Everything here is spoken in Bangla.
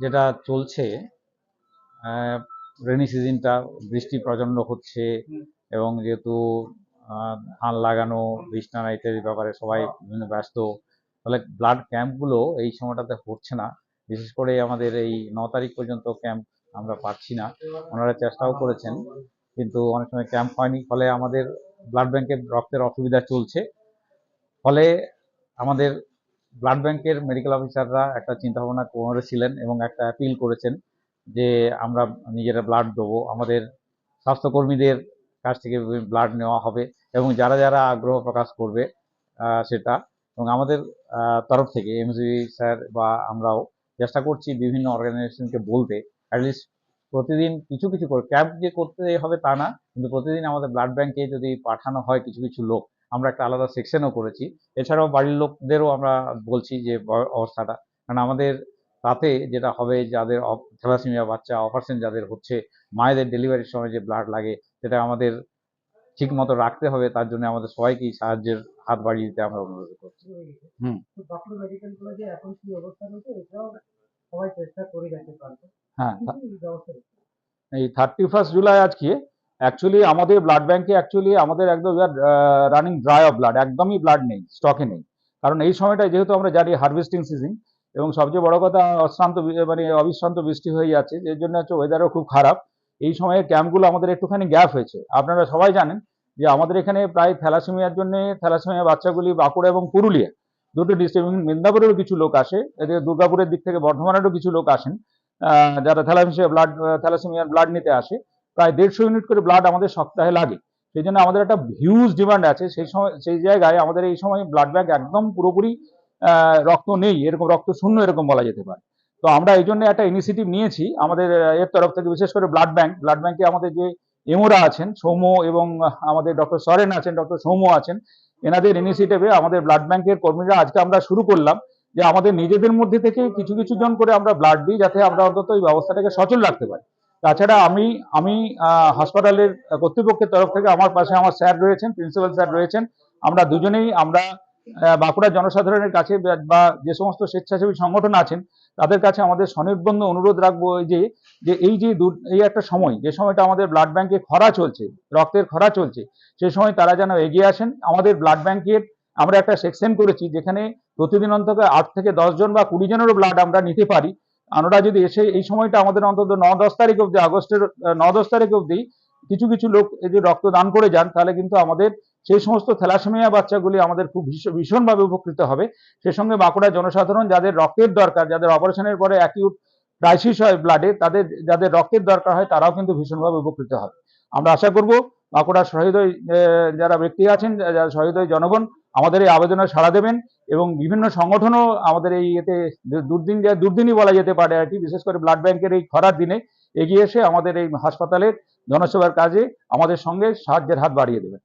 যেটা চলছে রেনি সিজনটা বৃষ্টি প্রচণ্ড হচ্ছে এবং যেহেতু ধান লাগানো বৃষ্টানা ইত্যাদি ব্যাপারে সবাই বিভিন্ন ব্যস্ত। ফলে ব্লাড ক্যাম্পগুলো এই সময়টাতে হচ্ছে না। বিশেষ করে আমাদের এই ন তারিখ পর্যন্ত ক্যাম্প আমরা পাচ্ছি না। ওনারা চেষ্টাও করেছেন কিন্তু অনেক সময় ক্যাম্প হয়নি। ফলে আমাদের ব্লাড ব্যাংকে রক্তের অসুবিধা চলছে। ফলে আমাদের ব্লাড ব্যাংকের মেডিকেল অফিসাররা একটা চিন্তা ভাবনা করেছিলেন এবং একটা অ্যাপিল করেছেন যে আমরা নিজেরা ব্লাড দেবো। আমাদের স্বাস্থ্যকর্মীদের কাছ থেকে ব্লাড নেওয়া হবে এবং যারা যারা আগ্রহ প্রকাশ করবে সেটা এবং আমাদের তরফ থেকে এমসি স্যার বা আমরাও চেষ্টা করছি বিভিন্ন অর্গানাইজেশনকে বলতে। অ্যাটলিস্ট প্রতিদিন কিছু কিছু করে। ক্যাম্প যে করতে হবে তা না, কিন্তু প্রতিদিন আমাদের ব্লাড ব্যাংকে যদি পাঠানো হয় কিছু কিছু লোক আমরা একটা আলাদা সেকশনও করেছি। এছাড়াও বাড়ির লোকদেরও আমরা বলছি যে অবস্থাটা। কারণ আমাদের তাতে যেটা হবে যাদের থ্যালাসেমিয়া বাচ্চা অপারেশন যাদের হচ্ছে মায়েদের ডেলিভারির সময় যে ব্লাড লাগে সেটা আমাদের ঠিক মতো রাখতে হবে। তার জন্য আমাদের সবাইকেই সাহায্যের হাত বাড়িয়ে দিতে আমরা অনুরোধ করছি। হুম। হ্যাঁ? এই থার্টি ফার্স্ট জুলাই আজকে অ্যাকচুয়ালি আমাদের ব্লাড ব্যাংকে অ্যাকচুয়ালি আমাদের একদম রানিং ড্রাই অফ ব্লাড একদমই ব্লাড নেই স্টকে নেই। কারণ এই সময়টা যেহেতু আমরা জানি হার্ভেস্টিং সিজন এবং সবচেয়ে বড় কথা অশ্রান্ত মানে অবিশ্রান্ত বৃষ্টি হয়ে যাচ্ছে এর জন্য হচ্ছে ওয়েদারও খুব খারাপ। এই সময়ে ক্যাম্পগুলো আমাদের একটুখানি গ্যাপ হয়েছে। আপনারা সবাই জানেন যে আমাদের এখানে প্রায় থ্যালাসেমিয়ার জন্য, থ্যালাসেমিয়া বাচ্চাগুলি বাঁকুড়া এবং পুরুলিয়া, দুটো ডিস্ট্রিক্ট মেদিনীপুরেরও কিছু লোক আসে, এদিকে দুর্গাপুরের দিক থেকে বর্ধমানেরও কিছু লোক আসেন যারা থ্যালাসেমিয়া ব্লাড থ্যালাসেমিয়ার ব্লাড নিতে আসে। প্রায় দেড়শো ইউনিট করে ব্লাড আমাদের সপ্তাহে লাগে। সেই জন্য আমাদের একটা হিউজ ডিমান্ড আছে। সেই সময়, সেই জায়গায় আমাদের এই সময় ব্লাড ব্যাংক একদম পুরোপুরি রক্ত নেই। এরকম রক্ত শূন্য এরকম বলা যেতে পারে। তো আমরা এই জন্য একটা ইনিশিয়েটিভ নিয়েছি। আমাদের এর তরফ থেকে বিশেষ করে ব্লাড ব্যাংক ব্লাড ব্যাংকে আমাদের যে এমোরা আছেন, সৌম্য এবং আমাদের ডক্টর সরেন আছেন ডক্টর সৌম্য আছেন, এনাদের ইনিশিয়েটিভে আমাদের ব্লাড ব্যাংকের কর্মীরা আজকে আমরা শুরু করলাম যে আমাদের নিজেদের মধ্যে থেকে কিছু কিছু জন করে আমরা ব্লাড দিই যাতে আমরা অন্তত এই ব্যবস্থাটাকে সচল রাখতে পারি। তাছাড়া আমি আমি হাসপাতালের কর্তৃপক্ষের তরফ থেকে আমার পাশে আমার স্যার রয়েছেন, প্রিন্সিপাল স্যার রয়েছেন। আমরা দুজনেই, আমরা বাঁকুড়া জনসাধারণের কাছে বা- যে সমস্ত স্বেচ্ছাসেবী সংগঠন আছেন, তাদের কাছে আমাদের স্বনির্বন্ধ অনুরোধ রাখব যে যে এই যে এই একটা সময়, যে সময়টা আমাদের ব্লাড ব্যাংকে খরা চলছে, রক্তের খরা চলছে, সে সময় তারা যেন এগিয়ে আসেন। আমাদের ব্লাড ব্যাংকের আমরা একটা সেকশন করেছি, যেখানে প্রতিদিন অন্তত আট থেকে দশ জন বা কুড়ি জনেরও ব্লাড আমরা নিতে পারি। আমরা যদি এসে এই সময়টা আমাদের অন্তত ন দশ তারিখ অবধি, আগস্টের ন দশ তারিখ অবধি কিছু কিছু লোক যদি যে রক্ত দান করে যান, তাহলে কিন্তু আমাদের সেই সমস্ত থ্যালাসেমিয়া বাচ্চাগুলি আমাদের খুব ভীষণ- ভীষণভাবে উপকৃত হবে। সে সঙ্গে বাঁকুড়া জনসাধারণ যাদের রক্তের দরকার, যাদের অপারেশনের পরে অ্যাকিউট ক্রাইসিস হয় ব্লাডে তাদের, যাদের রক্তের দরকার হয়, তারাও কিন্তু ভীষণভাবে উপকৃত হবে। আমরা আশা করব বাঁকুড়ার সহৃদয় যারা ব্যক্তি আছেন, যারা সহৃদয় জনগণ আমাদের এই আবেদনে সাড়া দেবেন এবং বিভিন্ন সংগঠনও আমাদের এই এতে দুর্দিন দুর্দিনই বলা যেতে পারে আর কি, বিশেষ করে ব্লাড ব্যাংকের এই খরার দিনে এগিয়ে এসে আমাদের এই হাসপাতালের জনসেবার কাজে আমাদের সঙ্গে সাহায্যের হাত বাড়িয়ে দেবেন।